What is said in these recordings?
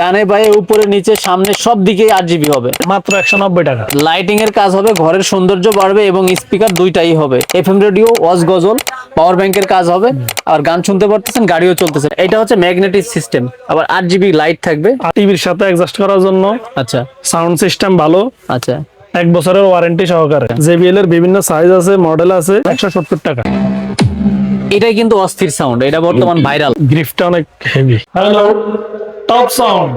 ডানে বায়ে উপরে নিচে সামনে সব দিকে আট জিবি হবে। মাত্র একশো নব্বই টাকা। লাইটিং এর কাজ হবে ঘরের সৌন্দর্য বাড়বে এবং স্পিকার দুইটাই হবে। এফএম রেডিও ওয়াজ গজল পাওয়ার ব্যাংকের কাজ হবে। আর গান শুনতে পারতেছেন গাড়িও চলতেছে। এটা হচ্ছে ম্যাগনেটিক সিস্টেম আবার আট জিবি লাইট থাকবে টিভির সাথে অ্যাডজাস্ট করার জন্য আচ্ছা। সাউন্ড সিস্টেম ভালো। আচ্ছা। এক বছরের ওয়ারেন্টি সহকারে। জেবিএল এর বিভিন্ন সাইজ আছে মডেল আছে একশো সত্তর টাকা। এটাই কিন্তু অস্থির সাউন্ড এটা বর্তমান ভাইরাল গ্রিফটা অনেক হেভি হ্যালো টপ সাউন্ড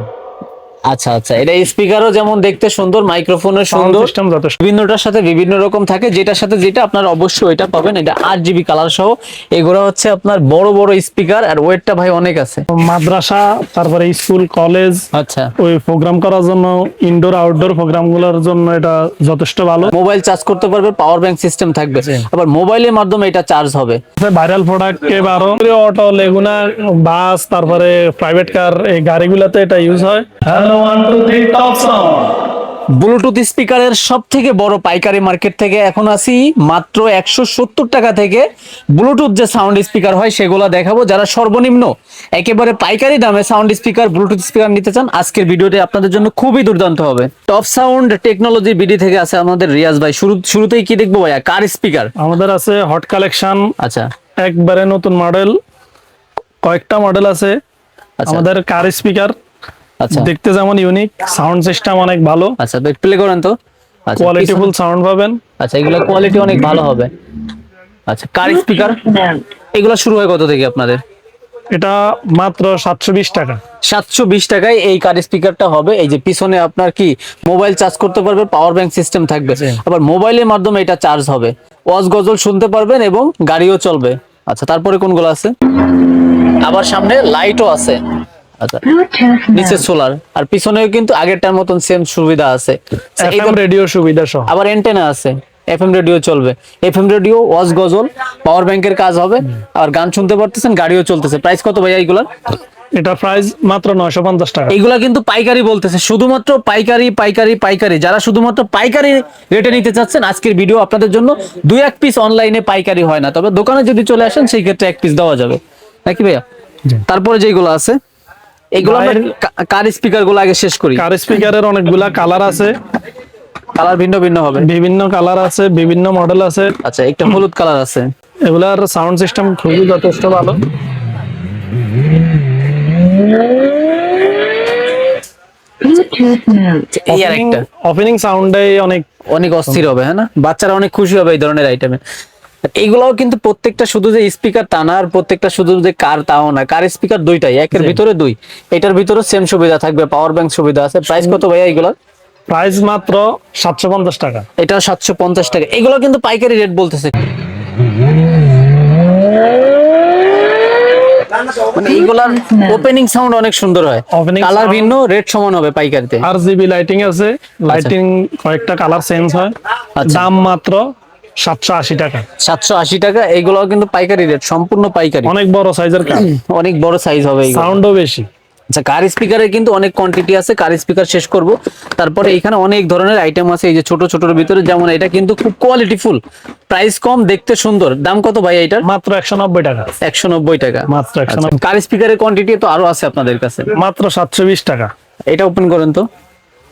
আচ্ছা আচ্ছা। এটা স্পিকারও যেমন দেখতে সুন্দর মাইক্রোফোনের সুন্দর। সিস্টেম যথেষ্ট। বিভিন্নটার সাথে বিভিন্ন রকম থাকে। যেটার সাথে যেটা আপনার অবশ্যই ওইটা পাবেন। এটা আট জিবি কালার সহ। এগুলো হচ্ছে আপনার বড় বড় স্পিকার আর ওয়েটটা ভাই অনেক আছে। মাদ্রাসা তারপরে স্কুল কলেজ আচ্ছা। ওই প্রোগ্রাম করার জন্য ইনডোর আউটডোর প্রোগ্রামগুলোর জন্য এটা যথেষ্ট ভালো। মোবাইল চার্জ করতে পারবে পাওয়ার ব্যাংক সিস্টেম থাকবে। আবার মোবাইলের মাধ্যমে এটা চার্জ হবে। ভাইরাল প্রোডাক্ট কে বারো অটো লেগুনা বাস তারপরে প্রাইভেট কার এই গাড়িগুলোতে এটা ইউজ হয়। হ্যালো ব্লুটুথ স্পিকারের সব থেকে বড় পাইকারি মার্কেট থেকে এখন আসি মাত্র একশো সত্তর টাকা থেকে ব্লুটুথ যে সাউন্ড স্পিকার হয় সেগুলো দেখাবো। যারা সর্বনিম্ন একেবারে পাইকারি দামে সাউন্ড স্পিকার ব্লুটুথ স্পিকার নিতে চান আজকের ভিডিওটি আপনাদের জন্য খুবই দুর্দান্ত হবে। টপ সাউন্ড টেকনোলজি বিডি থেকে আছে আমাদের রিয়াজ ভাই। শুরু শুরুতেই কি দেখব ভাইয়া? কার স্পিকার আমাদের আছে হট কালেকশন আচ্ছা। একবারে নতুন মডেল কয়েকটা মডেল আছে। আচ্ছা। আমাদের কার স্পিকার দেখতে যেমন ইউনিক সাউন্ড সিস্টেম অনেক ভালো। আচ্ছা প্লে করেন তো। আচ্ছা কোয়ালিটিফুল সাউন্ড পাবেন। আচ্ছা এগুলো কোয়ালিটি অনেক ভালো হবে। আচ্ছা কার স্পিকার এগুলো শুরু হয় কত থেকে আপনাদের? এটা মাত্র সাতশো বিশ টাকা। সাতশো বিশ টাকায় এই কার স্পিকারটা হবে। এই যে পিছনে আপনার কি মোবাইল চার্জ করতে পারবে পাওয়ার ব্যাংক সিস্টেম থাকবে। আবার মোবাইলের মাধ্যমে এটা চার্জ হবে। ওয়াজ গজল শুনতে পারবেন এবং গাড়িও চলবে। আচ্ছা তারপরে কোনগুলো আছে? আবার সামনে লাইটও আছে। আচ্ছা। নিচে সোলার আর পিছনেও কিন্তু আগেরটার মতন সেম সুবিধা আছে। এফএম রেডিও সুবিধা সহ। আবার এন্টেনা আছে এফএম রেডিও চলবে। এফএম রেডিও ওয়াজ গজল পাওয়ার ব্যাংকের কাজ হবে। আর গান শুনতে পারতেছেন গাড়িও চলতেছে। প্রাইস কত ভাইয়া এইগুলার? এটা প্রাইস মাত্র নয়শো পঞ্চাশ টাকা। এইগুলা কিন্তু পাইকারি বলতেছে। শুধুমাত্র পাইকারি পাইকারি পাইকারি। যারা শুধুমাত্র পাইকারি রেটে নিতে চাচ্ছেন আজকের ভিডিও আপনাদের জন্য দুই এক পিস অনলাইনে পাইকারি হয় না। তবে দোকানে যদি চলে আসেন সেই ক্ষেত্রে এক পিস দেওয়া যাবে। নাকি ভাইয়া। তারপরে যেগুলো আছে এগুলো আমরা কার স্পিকারগুলো আগে শেষ করি? কার স্পিকারের অনেকগুলা কালার আছে। কালার ভিন্ন ভিন্ন হবে। বিভিন্ন কালার আছে বিভিন্ন মডেল আছে। আচ্ছা একটা হলুদ কালার আছে। এগুলার সাউন্ড সিস্টেম খুবই যথেষ্ট ভালো। ওপেনিং সাউন্ডে অনেক অনেক অস্থির হবে হ্যাঁ না? বাচ্চারা অনেক খুশি হবে এই ধরনের আইটেমে এইগুলাও কিন্তু প্রত্যেকটা শুধু যে স্পিকার তা না আর প্রত্যেকটা শুধু যে কার তাও না। কার স্পিকার দুইটাই একের ভিতরে দুই। এটার ভিতরে সেম সুবিধা থাকবে পাওয়ার ব্যাংক সুবিধা আছে। প্রাইস কত ভাইয়া এগুলো প্রাইস মাত্র সাতশো পঞ্চাশ টাকা। এটা সাতশো পঞ্চাশ টাকা। এগুলো কিন্তু পাইকারি রেট বলতেছে। মানে এইগুলার ওপেনিং সাউন্ড অনেক সুন্দর হয়। কালার ভিন্ন সমান হবে পাইকারিতে। আর জিবি লাইটিং আছে। লাইটিং কয়েকটা কালার চেঞ্জ হয়। আচ্ছা। দাম মাত্র সাতশো আশি টাকা। সাতশো আশি টাকা এগুলো কিন্তু পাইকারি রেট সম্পূর্ণ পাইকারি। অনেক বড় সাইজের অনেক বড় সাইজ হবে এইগুলো। সাউন্ডও বেশি। আচ্ছা কার স্পিকারের কিন্তু অনেক কোয়ান্টিটি আছে কার স্পিকার শেষ করব। তারপরে এখানে অনেক ধরনের আইটেম আছে এই যে ছোট ছোটর ভিতরে। যেমন এটা কিন্তু খুব কোয়ালিটি ফুল প্রাইস কম দেখতে সুন্দর। দাম কত ভাই এটার? মাত্র একশো নব্বই টাকা। একশো নব্বই টাকা। মাত্র একশো নব্বই। কার স্পিকারের কোয়ান্টিটি তো আরও আছে আপনাদের কাছে। মাত্র সাতশো বিশ টাকা। এটা ওপেন করেন তো।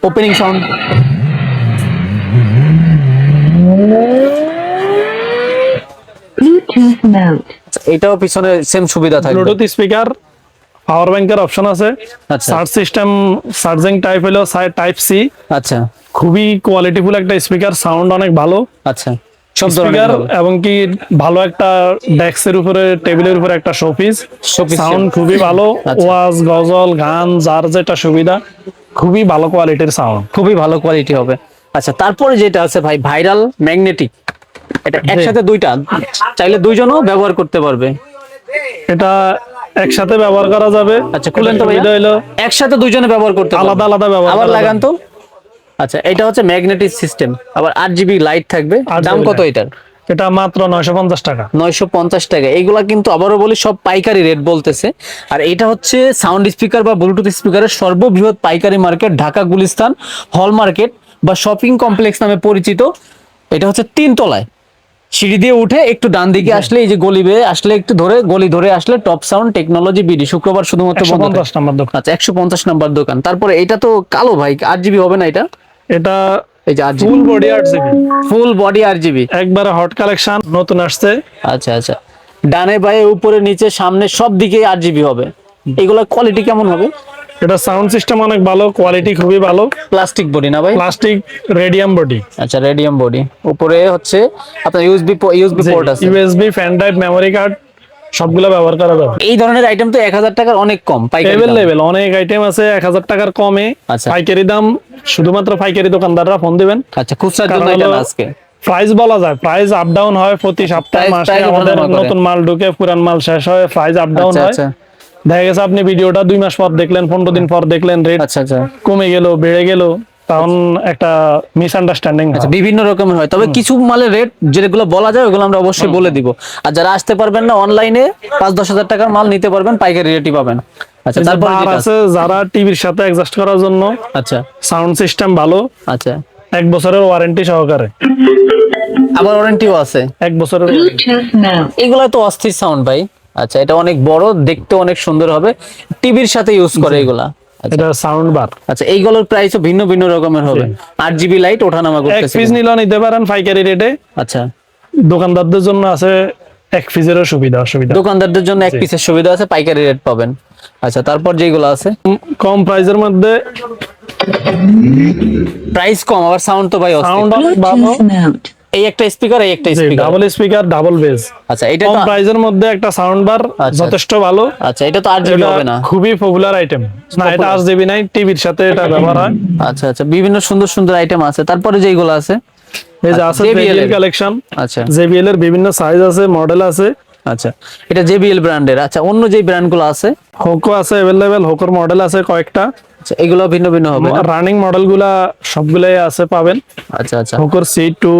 Opening sound. এটাও পিছনে সেম সুবিধা থাকবে। ব্লুটুথ স্পিকার পাওয়ার ব্যাংকের অপশন আছে। আচ্ছা। সার্চ সিস্টেম চার্জিং টাইপ হলো টাইপ সি আচ্ছা। খুবই কোয়ালিটিফুল একটা স্পিকার সাউন্ড অনেক ভালো। আচ্ছা। সব ধরনের এবং কি ভালো একটা ডেস্কের উপরে টেবিলের উপরে একটা শোপিস সাউন্ড খুবই ভালো। আচ্ছা। ওয়াজ গজল গান যার যেটা সুবিধা খুবই ভালো কোয়ালিটির সাউন্ড খুবই ভালো কোয়ালিটি হবে। আচ্ছা তারপরে যেটা আছে ভাই ভাইরাল ম্যাগনেটিক এটা একসাথে দুইটা? চাইলে দুইজনও ব্যবহার করতে পারবে। এটা একসাথে ব্যবহার করা যাবে। আচ্ছা খুলেন তো এটা হলো একসাথে দুইজনে ব্যবহার করতে। আলাদা আলাদা ব্যবহার আবার লাগান তো। আচ্ছা এটা হচ্ছে ম্যাগনেটিক সিস্টেম। আবার আট জিবি লাইট থাকবে। 8GB দাম কত এটার? এটা মাত্র নয়শো পঞ্চাশ টাকা। নয়শো পঞ্চাশ টাকা। এইগুলা কিন্তু আবারও বলি সব পাইকারি রেট বলতেছে। আর এটা হচ্ছে সাউন্ড স্পিকার বা ব্লুটুথ স্পিকারের সর্ববৃহৎ পাইকারি মার্কেট ঢাকা গুলিস্তান হল মার্কেট বা শপিং কমপ্লেক্স নামে পরিচিত। এটা হচ্ছে তিন তলায় সিঁড়ি দিয়ে উঠে একটু ডান দিকে আসলে এই যে গলি বেয়ে আসলে একটু ধরে গলি ধরে আসলে টপ সাউন্ড টেকনোলজি বিডি শুক্রবার শুধুমাত্র একশো পঞ্চাশ নাম্বার দোকান। আচ্ছা একশো পঞ্চাশ নাম্বার দোকান। তারপরে এটা তো কালো ভাই আট জিবি হবে না এটা? এটা এই যে ফুল বডি ফুল একবারে হট কালেকশন নতুন আসছে। আচ্ছা আচ্ছা। ডানে বায়ে উপরে নিচে সামনে সব দিকে আট জিবি হবে। এগুলোর কোয়ালিটি কেমন হবে? এটা সাউন্ড সিস্টেম অনেক ভালো কোয়ালিটি খুবই ভালো। প্লাস্টিক বডি না ভাই? প্লাস্টিক রেডিয়াম বডি আচ্ছা রেডিয়াম বডি উপরে হচ্ছে আপনার ইউএসবি ইউএসবি পোর্ট আছে। USB pen drive memory card সবগুলো ব্যবহার করা যাবে। এই ধরনের আইটেম তো এক হাজার টাকার অনেক কম পাইকারি লেভেল অনেক আইটেম আছে এক হাজার টাকার কমে। আচ্ছা। পাইকারি দাম শুধুমাত্র পাইকারি দোকানদাররা ফোন দিবেন। আচ্ছা খুচরার জন্য এটা না আজকে। প্রাইস বলা যায় প্রাইস আপ ডাউন হয় প্রতি সপ্তাহে মাসে আমাদের নতুন মাল ঢুকে পুরান মাল শেষ হয় প্রাইস আপ ডাউন হয়। আচ্ছা। দেখা গেছে আপনি ভিডিওটা দুই মাস পর দেখলেন পনেরো দিন পর দেখলেন রেট আচ্ছা আচ্ছা। কমে গেল বেড়ে গেল তখন একটা মিসআন্ডারস্ট্যান্ডিং আচ্ছা বিভিন্ন রকমের হয়। তবে কিছু মালের রেট যেগুলো বলা যায় ওগুলো আমরা অবশ্যই বলে দিব। আর যারা আসতে পারবেন না অনলাইনে পাঁচ দশ হাজার টাকার মাল নিতে পারবেন পাইকারি রেটই পাবেন। আচ্ছা তারপর আছে যারা টিভির সাথে অ্যাডজাস্ট করার জন্য আচ্ছা। সাউন্ড সিস্টেম ভালো আচ্ছা। এক বছরের ওয়ারেন্টি সহকারে। আবার ওয়ারেন্টিও আছে। এক বছরের এগুলো তো অস্থির সাউন্ড ভাই। আচ্ছা এটা অনেক বড় দেখতে অনেক সুন্দর হবে। টিভির সাথে ইউজ করে এগুলা? আচ্ছা। এটা সাউন্ড বার আচ্ছা এইগুলোর প্রাইসও ভিন্ন ভিন্ন রকমের হবে। আট জিবি লাইট ওঠানামা এক পিস নিতে পারেন পাইকারি রেটে আচ্ছা। দোকানদারদের জন্য আছে এক পিসেরও সুবিধা অসুবিধা। দোকানদারদের জন্য এক পিসের সুবিধা আছে পাইকারি রেট পাবেন। আচ্ছা তারপর যেগুলো আছে? কম প্রাইসের মধ্যে প্রাইস কম আবার সাউন্ড তো ভাই সাউন্ড. এই একটা স্পিকার এই একটা speaker double speaker double bass আচ্ছা এটা কম তো প্রাইসের মধ্যে একটা সাউন্ড বার আচ্ছা। যথেষ্ট ভালো। আচ্ছা এটা তো আট জিবি হবে না। খুবই পপুলার আইটেম না এটা আট জিবি নাই টিভির সাথে এটা ব্যবহার হয়। আচ্ছা আচ্ছা বিভিন্ন সুন্দর সুন্দর আইটেম আছে। তারপরে যেগুলো আছে? এই যে আছে জেবিএল। কালেকশন আচ্ছা। জেবিএল এর বিভিন্ন সাইজ আছে মডেল আছে। আচ্ছা এটা জেবিএল ব্র্যান্ডের আচ্ছা অন্য যে ব্র্যান্ডগুলো আছে? হোকো আছে অ্যাভেলেবেল হোকোর মডেল আছে কয়েকটা। আচ্ছা এগুলো ভিন্ন ভিন্ন হবে? রানিং মডেলগুলা সবগুলাই আছে পাবেন। আচ্ছা আচ্ছা। হোকোর সি টু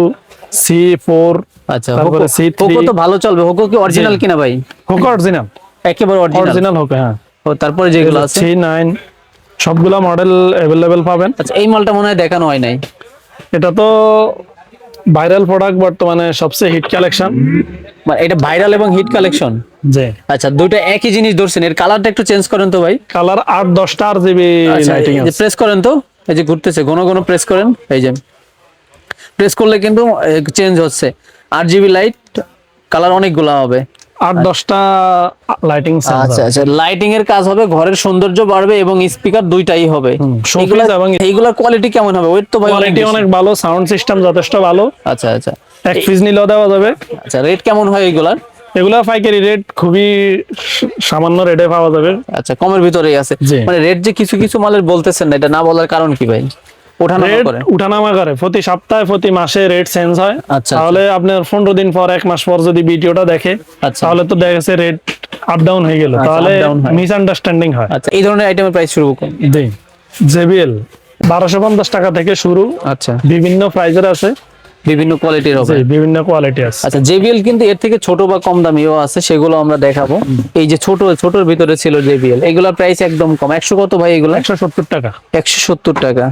সি ফোর আচ্ছা তারপরে হোকো C3 হোকো তো ভালো চলবে। হোকো কি অরিজিনাল কিনা ভাই? হোকো অরিজিনাল একেবারে অরিজিনাল হোকো হ্যাঁ। ও তারপরে যেগুলো আছে? সি নাইন সবগুলা মডেল অ্যাভেলেবেল পাবেন। আচ্ছা এই মালটা মনে হয় দেখানো হয় নাই। এটা তো ভাইরাল প্রোডাক্ট বর্তমানে সবচেয়ে হিট কালেকশন মানে এটা ভাইরাল এবং হিট কালেকশন যে আচ্ছা দুইটা একই জিনিস ধরছেন। এর কালারটা একটু চেঞ্জ করেন তো ভাই। কালার আট দশটা আর জিবি লাইটিং প্রেস করেন তো। এই যে ঘুরতেছে ঘন ঘন প্রেস করেন। এই যে প্রেস করলে কিন্তু চেঞ্জ হচ্ছে। আট জিবি লাইট কালার অনেকগুলো হবে। আট দশটা লাইটিং আচ্ছা আচ্ছা লাইটিং এর কাজ হবে ঘরের সৌন্দর্য বাড়বে এবং স্পিকার দুইটাই হবে। এবং- এইগুলার কোয়ালিটি কেমন হবে? ওয়েট তো ভাই কোয়ালিটি অনেক ভালো সাউন্ড সিস্টেম যথেষ্ট ভালো। আচ্ছা আচ্ছা। এক পিস নিলেও দেওয়া যাবে। আচ্ছা রেট কেমন হয় এইগুলার এগুলা পাইকারি রেট খুবই সামান্য রেটে পাওয়া যাবে। আচ্ছা কমের ভিতরেই আছে। মানে রেট যে কিছু কিছু মালের বলতেছেন না এটা না বলার কারণ কি ভাই? উঠানামা করে? প্রতি সপ্তাহে প্রতি মাসে রেট চেঞ্জ হয়। আচ্ছা, তাহলে আপনার পনেরো দিন পর এক মাস পর যদি ভিডিওটা দেখে আচ্ছা। তাহলে তো দেখা গেছে রেট আপ ডাউন হয়ে গেল। আচ্ছা, তাহলে up down হয়। আচ্ছা এই ধরনের আইটেমের প্রাইস শুরু করুন। জি। জেবিএল বারোশো পঞ্চাশ টাকা থেকে শুরু। আচ্ছা। বিভিন্ন প্রাইজের আছে। বিভিন্ন কোয়ালিটির হবে। বিভিন্ন কোয়ালিটি আছে। আচ্ছা জেবিএল কিন্তু এর থেকে ছোট বা কম দামিও আছে সেগুলো আমরা দেখাবো। এই যে ছোট ছোটর ভিতরে ছিল জেবিএল এগুলোর প্রাইস একদম কম। একশো কত ভাই এগুলো? একশো সত্তর টাকা। একশো সত্তর টাকা।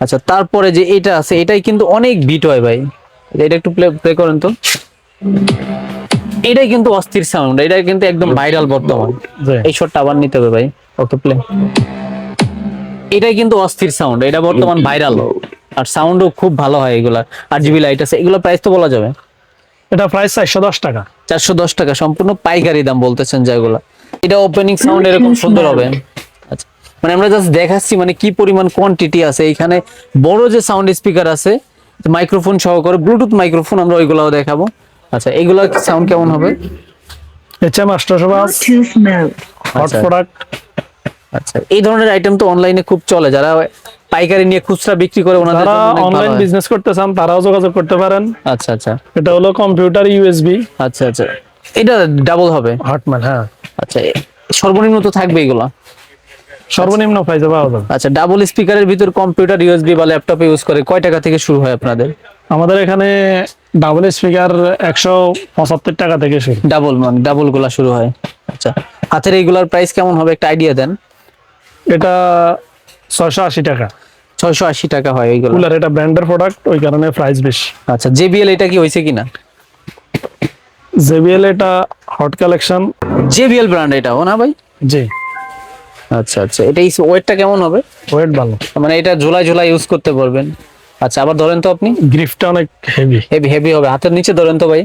আচ্ছা তারপরে যে এটা আছে এটাই কিন্তু অনেক বিট হয় ভাই। এটা একটু প্লে প্লে করেন তো। এটাই কিন্তু অস্থির সাউন্ড এটা কিন্তু একদম ভাইরাল বর্তমান। এই শটটা আবার নিতে হবে ভাই। ওকে প্লে এটাই কিন্তু অস্থির সাউন্ড এটা বর্তমান ভাইরাল আর সাউন্ডও খুব ভালো হয় এগুলা আর জিবি লাইট আছে এগুলো প্রাইস তো বলা যাবে। এটা প্রাইস চারশো দশ টাকা। চারশো দশ টাকা সম্পূর্ণ পাইকারি দাম বলতেছেন যেগুলো এটা ওপেনিং সাউন্ড এরকম সুন্দর হবে। মানে আমরা জাস্ট দেখাচ্ছি মানে কি পরিমাণ কোয়ান্টিটি আছে। এখানে বড় যে সাউন্ড স্পিকার আছে মাইক্রোফোন সহকারে ব্লুটুথ মাইক্রোফোন আমরা ওইগুলাও দেখাবো। আচ্ছা এগুলা সাউন্ড কেমন হবে? এইচ এম আষ্টশো পাঁচ। হট। প্রোডাক্ট আচ্ছা। এই ধরনের আইটেম তো অনলাইনে খুব চলে। যারা পাইকারি নিয়ে খুচরা বিক্রি করে ওনাদের যারা জন্য অনলাইন বিজনেস করতে চান তারাও যোগাযোগ করতে পারেন। আচ্ছা আচ্ছা। এটা হলো কম্পিউটার ইউএসবি আচ্ছা আচ্ছা। এটা ডাবল হবে। হটম্যান হ্যাঁ। আচ্ছা সর্বনিম্ন তো থাকবে এগুলা। সর্বনিম্ন প্রাইসে পাওয়া যাবে। আচ্ছা ডাবল স্পিকারের ভিতর কম্পিউটার ইউএসবি বা ল্যাপটপ ইউজ করে কয় টাকা থেকে শুরু হয় আপনাদের? আমাদের এখানে ডাবল স্পিকার একশো পঁচাত্তর টাকা থেকে শুরু। ডাবল মানে ডাবলগুলা শুরু হয়। আচ্ছা হাতের এইগুলার প্রাইস কেমন হবে একটা আইডিয়া দেন। এটা ছয়শো আশি টাকা। ছয়শো আশি টাকা হয় এইগুলো। কুলার এটা ব্র্যান্ডের প্রোডাক্ট ওই কারণে প্রাইস বেশি। আচ্ছা জেবিএল এটা কি হয়েছে কিনা? জেবিএল এটা হট কালেকশন জেবিএল ব্র্যান্ড এটা ও না ভাই? জি। আচ্ছা আচ্ছা। এটা ওয়েটটা কেমন হবে? ওয়েট ভালো। মানে এটা ঝোলা ঝোলা ইউজ করতে পারবেন আচ্ছা আবার ধরেন তো আপনি। গ্রিফটা অনেক হেভি হেভি হেভি হবে। হাতের নিচে ধরেন তো ভাই।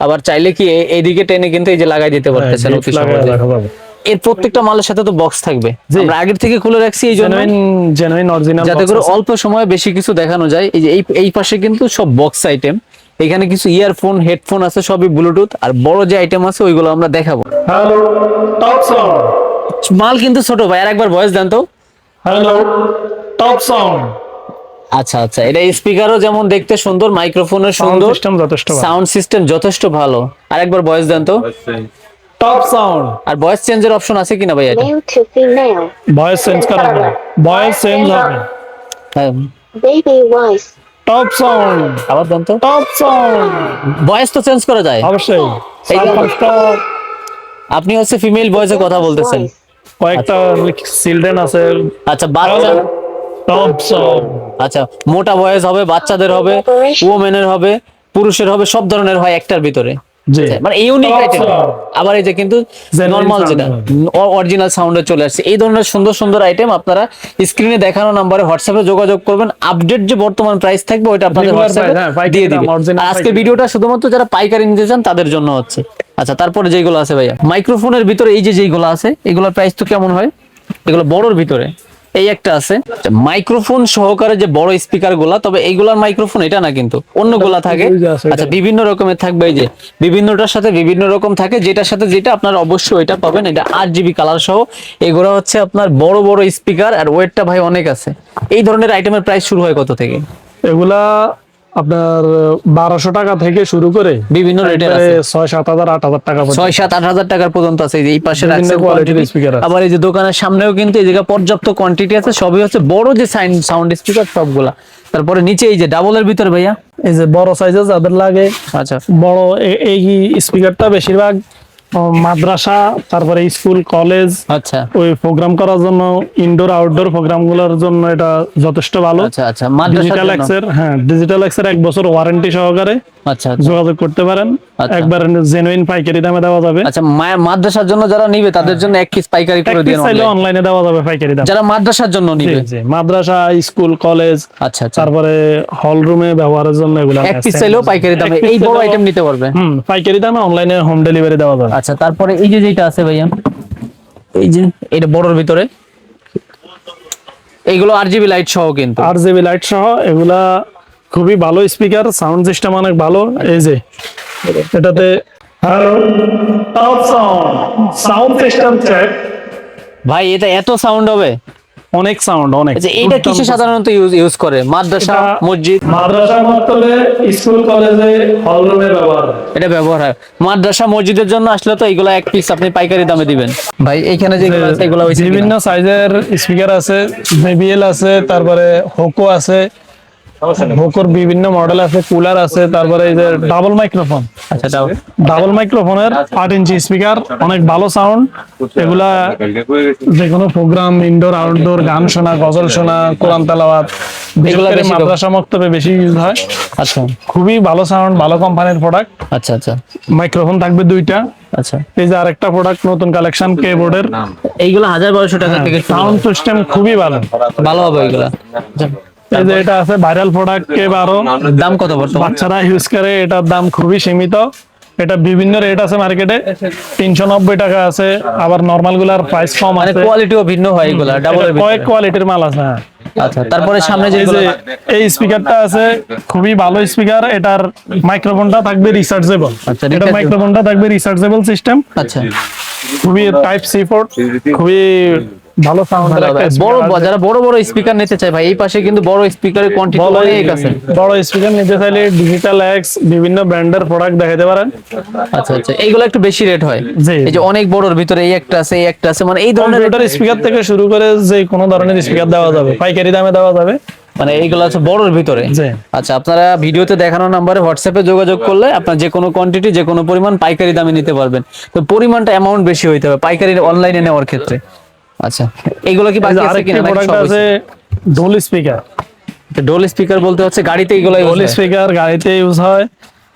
আবার চাইলে কি এইদিকে টেনে কিন্তু এই যে লাগাই দিতে পারতেছেন অতি সহজে এর প্রত্যেকটা মালের সাথে তো বক্স থাকবে। আমরা আগের থেকে খুলে রাখছি এই জন্য জেনুইন জেনুইন অরিজিনাল যাতে করে অল্প সময়ে বেশি কিছু দেখানো যায়। এই যে এই এই পাশে কিন্তু সব বক্স আইটেম এখানে কিছু ইয়ারফোন হেডফোন আছে সবই ব্লুটুথ আর বড় যে আইটেম আছে ওইগুলো আমরা দেখাবো। হ্যালো টপ সাউন্ড মাল কিন্তু ছোট ভাই আর একবার ভয়েস দেন তো। হ্যালো টপ সাউন্ড আচ্ছা আচ্ছা এটা স্পিকারও যেমন দেখতে সুন্দর মাইক্রোফোনের সুন্দর। সিস্টেম যথেষ্ট সাউন্ড সিস্টেম যথেষ্ট ভালো। আর একবার ভয়েস দেন তো। টপ সাউন্ড আর ভয়েস চেঞ্জের অপশন আছে কিনা ভাই এটা. ভয়েস চেঞ্জ করা হবে ভয়েস চেঞ্জ হবে। হ্যাঁ। Baby voice. টপ সাউন্ড আবার দেন তো। টপ সাউন্ড ভয়েস তো চেঞ্জ করা যায়। অবশ্যই। এই পাঁচটা আপনি হচ্ছে ফিমেল ভয়েসে কথা বলতেছেন। কয়েকটা চিলড্রেন আছে। আচ্ছা বাচ্চা আচ্ছা মোটা ভয়েস হবে বাচ্চাদের হবে ওমেনের হবে পুরুষের হবে সব ধরনের হয় একটার ভিতরে। জি। মানে ইউনিক আইটেম আবার এই যে কিন্তু নরমাল যেটা অরিজিনাল সাউন্ডে চলে আসছে। এই ধরনের সুন্দর সুন্দর আইটেম আপনারা স্ক্রিনে দেখানো নাম্বারে হোয়াটসঅ্যাপে যোগাযোগ করবেন। আপডেট যে বর্তমান প্রাইস থাকবে ওটা আপনাদের হোয়াটসঅ্যাপে হ্যাঁ, দিয়ে দিবে। পাইকারি। ভিডিওটা শুধুমাত্র যারা পাইকারি নিতে চান তাদের জন্য হচ্ছে। আচ্ছা তারপরে যেগুলো আছে ভাইয়া। মাইক্রোফোনের ভিতরে এই যে যেগুলো আছে এগুলোর প্রাইস তো কেমন হয়? এগুলো বড়র ভিতরে। এই একটা আছে। মাইক্রোফোন সহকারে যে বড় স্পিকারগুলা তবে এইগুলার মাইক্রোফোন এটা না কিন্তু অন্যগুলা থাকে। আচ্ছা বিভিন্ন রকমের থাকবে এই যে বিভিন্নটার সাথে বিভিন্ন রকম থাকে যেটার সাথে যেটা আপনার অবশ্যই এটা পাবেন এটা আট জিবি কালার সহ। এগুলো হচ্ছে আপনার বড় বড় স্পিকার আর ওয়েটটা ভাই অনেক আছে। এই ধরনের আইটেমের প্রাইস শুরু হয় কত থেকে? এগুলা আপনার বারোশো টাকা থেকে শুরু করে বিভিন্ন রেটের আছে। ছয় সাত হাজার আট হাজার টাকা ছয় সাত আট হাজার টাকার পর্যন্ত আছে এই পাশে। আবার এই যে দোকানের সামনেও কিন্তু এই জায়গায় পর্যাপ্ত কোয়ান্টিটি আছে সবই হচ্ছে বড় যে সাউন্ড স্পিকার সবগুলা। তারপরে নিচে এই যে ডাবলের ভিতরে ভাইয়া। এই যে বড় সাইজের যাদের লাগে আচ্ছা। বড় এই স্পিকারটা বেশিরভাগ মাদ্রাসা তারপরে স্কুল কলেজ আচ্ছা ওই প্রোগ্রাম করার জন্য ইনডোর আউটডোর প্রোগ্রামগুলোর জন্য এটা যথেষ্ট ভালো আচ্ছা আচ্ছা ডিজিটাল। এক্সের হ্যাঁ ডিজিটাল এক্সের এক বছর ওয়ারেন্টি সহকারে আচ্ছা আচ্ছা। যোগাযোগ করতে পারেন। আচ্ছা। একবার জেনুইন পাইকারি দামে দেওয়া যাবে। আচ্ছা মাদ্রাসার জন্য যারা নিবে তাদের জন্য এক পিস পাইকারি করে দিন চাইলে অনলাইনে দেওয়া যাবে পাইকারি দাম। যারা মাদ্রাসার জন্য নিবে। জি। মাদ্রাসা স্কুল কলেজ আচ্ছা আচ্ছা। তারপরে হল রুমে ব্যবহারের জন্য এগুলো এক পিস চাইলেও পাইকারি দামে এই বড় আইটেম নিতে পারবে। হুম পাইকারি দামে অনলাইনে হোম ডেলিভারি দেওয়া যাবে। আচ্ছা তারপরে এই যে যেটা আছে ভাইয়া এই যে এটা বড়র ভিতরে এইগুলো আর জিবি লাইট সহ কিন্তু। আর জিবি লাইট সহ এগুলা খুবই ভালো স্পিকার সাউন্ড সিস্টেম অনেক ভালো। এই যে এটাতে hello top sound sound system check ভাই এটা এত সাউন্ড হবে? অনেক সাউন্ড অনেক। আচ্ছা এইটা কিসে সাধারণত ইউজ ইউজ করে? মাদ্রাসা মসজিদ? মাদ্রাসা মক্তবে স্কুল কলেজে হল রুমে ব্যবহার এটা ব্যবহার হয়। মাদ্রাসা মসজিদের জন্য আসলে তো এইগুলো এক পিস আপনি পাইকারি দামে দিবেন। ভাই এইখানে যেগুলো আছে এগুলো হইছে বিভিন্ন সাইজের স্পিকার আছে জেবিএল আছে তারপরে হোকো আছে। হোকোর বিভিন্ন মডেল আছে কুলার আছে তারপরে এই যে ডাবল মাইক্রোফোন আচ্ছা ডাবল মাইক্রোফোনের আট ইঞ্চি স্পিকার অনেক ভালো সাউন্ড এগুলা যে কোনো প্রোগ্রাম ইনডোর আউটডোর গান শোনা গজল শোনা কোরআন তেলাওয়াত এগুলা বেশি মাদ্রাসা মক্তবে বেশি ইউজ হয়। আচ্ছা। খুবই ভালো সাউন্ড ভালো কোম্পানির প্রোডাক্ট আচ্ছা আচ্ছা। মাইক্রোফোন থাকবে দুইটা। আচ্ছা। এই যে আরেকটা প্রোডাক্ট নতুন কালেকশন কেবোর্ডের এইগুলো হাজার বারোশো টাকা থেকে সাউন্ড সিস্টেম খুবই ভালো। ভালো হবে আচ্ছা, এই যে এটা আছে ভাইরাল প্রোডাক্ট কে বারো দাম কত বর্তমান? বাচ্চারা ইউজ করে এটার দাম খুবই সীমিত। এটা বিভিন্ন রেট আছে মার্কেটে তিনশো নব্বই টাকা আছে আবার নর্মালগুলার প্রাইস কম মানে আছে। কোয়ালিটিও ভিন্ন হয় এগুলা ডাবল কয়েক কোয়ালিটির মাল আছে হ্যাঁ। আচ্ছা তারপরে সামনে যে এই স্পিকারটা আছে খুবই ভালো স্পিকার এটার মাইক্রোফোনটা থাকবে রিসার্চেবল আচ্ছা, এটা। মাইক্রোফোনটা থাকবে রিসার্চেবল সিস্টেম আচ্ছা। খুবই টাইপ সি পোর্ট খুবই ভালো সাউন্ড বড় যারা বড় বড় স্পিকার নিতে চায় ভাই এই পাশে কিন্তু বড় স্পিকারের কোয়ান্টিটি অনেক আছে। বড় স্পিকার নিতে চাইলে ডিজিটাল এক্স বিভিন্ন ব্র্যান্ডের প্রোডাক্ট দেখাতে পারেন। আচ্ছা আচ্ছা। এইগুলো একটু বেশি রেট হয়। এই যে অনেক বড়র ভিতরে এই একটা আছে এই একটা আছে মানে এই ধরনের স্পিকার থেকে শুরু করে যে কোনো ধরনের স্পিকার দেওয়া যাবে পাইকারি দামে দেওয়া যাবে। মানে এইগুলো আছে বড়র ভিতরে। আচ্ছা আপনারা ভিডিওতে দেখানো নাম্বারে হোয়াটসঅ্যাপে যোগাযোগ করলে আপনার যে কোনো কোয়ান্টিটি যে কোনো পরিমাণ পাইকারি দামে নিতে পারবেন। তো পরিমাণটা অ্যামাউন্ট বেশি হইতে হবে পাইকারি অনলাইনে নেওয়ার ক্ষেত্রে। আচ্ছা। এইগুলো কি বাকি আছে কিনা? নাকি সব আছে ডোল স্পিকার ডোল স্পিকার বলতে হচ্ছে গাড়িতে এইগুলো ডোল স্পিকার গাড়িতে ইউজ হয়।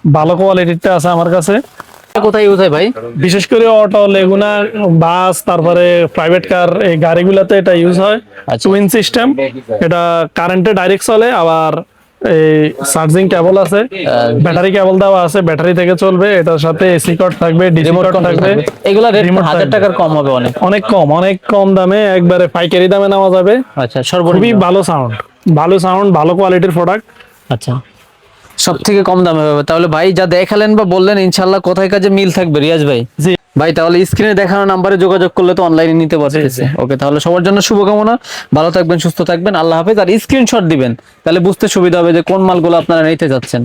ভালো কোয়ালিটিরটা আছে আমার কাছে। কোথায় ইউজ হয় ভাই? বিশেষ করে অটো লেগুনা বাস তারপরে প্রাইভেট কার এই গাড়িগুলোতে এটা ইউজ হয়। আচ্ছা। টুইন সিস্টেম এটা কারেন্টে ডাইরেক্ট চলে আবার এই চার্জিং কেবল আছে ব্যাটারি কেবল দেওয়া আছে ব্যাটারি থেকে চলবে এটার সাথে এসি কর্ড থাকবে ডিসি কর্ড থাকবে এগুলা রেট Remote হাজার থাকবে। টাকার কম হবে অনেক। অনেক কম অনেক কম দামে একবারে পাইকারি দামে নেওয়া যাবে। আচ্ছা খুবই ভালো সাউন্ড ভালো সাউন্ড ভালো কোয়ালিটির প্রোডাক্ট আচ্ছা। সব থেকে কম দামে হবে। তাহলে ভাই যা দেখালেন বা বললেন ইনশাল্লাহ কোথায় কাজে মিল থাকবে রিয়াজ ভাই? জি। ভাই তাহলে স্ক্রিনে দেখানো নাম্বারে যোগাযোগ করলে তো অনলাইনে নিতে পারতেছে। ওকে তাহলে সবার জন্য শুভকামনা। ভালো থাকবেন সুস্থ থাকবেন। আল্লাহ হাফেজ। আর স্ক্রিনশট দিবেন। তাহলে বুঝতে সুবিধা হবে যে কোন মালগুলো আপনারা নিতে যাচ্ছেন।